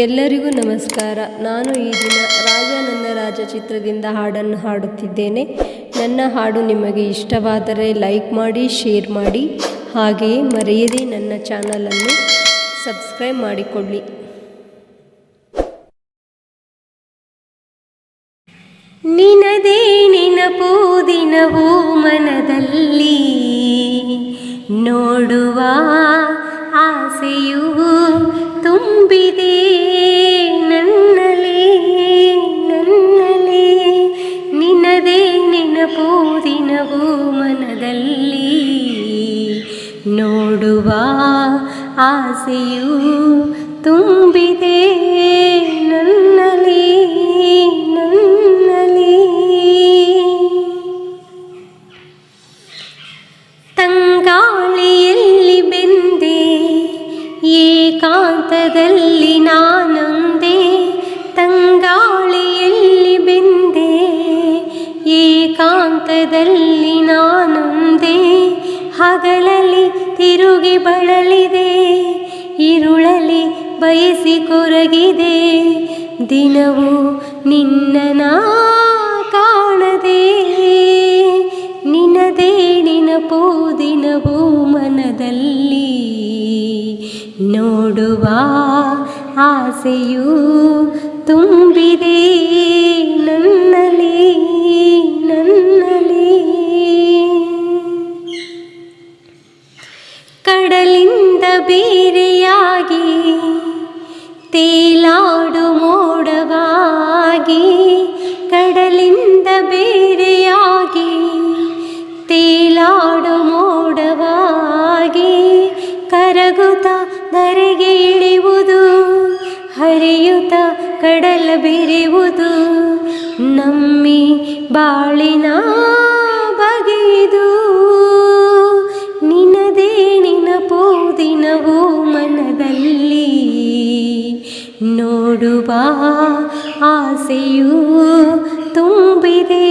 ಎಲ್ಲರಿಗೂ ನಮಸ್ಕಾರ. ನಾನು ಈ ದಿನ ರಾಜ ನನ್ನ ರಾಜ ಚಿತ್ರದಿಂದ ಹಾಡನ್ನು ಹಾಡುತ್ತಿದ್ದೇನೆ. ನನ್ನ ಹಾಡು ನಿಮಗೆ ಇಷ್ಟವಾದರೆ ಲೈಕ್ ಮಾಡಿ, ಶೇರ್ ಮಾಡಿ. ಹಾಗೆಯೇ ಮರೆಯದೆ ನನ್ನ ಚಾನಲನ್ನು ಸಬ್ಸ್ಕ್ರೈಬ್ ಮಾಡಿಕೊಳ್ಳಿ. ನಿನದೇ ನಿನಪೂ ದಿನವೂ ಮನದಲ್ಲಿ ನೋಡುವ ಆಸೆಯು ತುಂಬಿದೆ. ನೆನಪು ದಿನವೂ ಮನದಲ್ಲಿ ನೋಡುವ ಆಸೆಯು ತುಂಬಿದೆ ನನ್ನಲೇ ನನ್ನಲೇ ತಂಗಾಳಿಯಲ್ಲಿ ಬೆಂದೆ ಏಕಾಂತದಲ್ಲಿ ನಾನೊಂದೇ ಏಕಾಂತದಲ್ಲಿ ನಾನೊಂದೇ, ಹಗಲಲ್ಲಿ ತಿರುಗಿ ಬಳಲಿದೆ ಇರುಳಲಿ ಬಯಸಿ ಕೊರಗಿದೆ. ದಿನವೂ ನಿನ್ನ ಕಾಣದೆ ನಿನದೇ ನೆನಪು ದಿನವೂ ಮನದಲ್ಲಿ. ನೋಡುವ ಆಸೆಯೂ ತುಂಬಿದೆ. ಕಡಲಿಂದ ಬೇರೆಯಾಗಿ, ತೇಲಾಡು ಮೋಡವಾಗಿ, ಕಡಲಿಂದ ಬೇರೆಯಾಗಿ, ತೇಲಾಡು ಮೋಡವಾಗಿ ಕರಗುತ ಧರೆಗೆ ಇಳಿಯುವುದು ಹರಿಯುತ ಕಡಲ ನಮ್ಮಿ ಬಾಳಿನ ನೋಡುವ ಆಸೆಯೂ ತುಂಬಿದೆ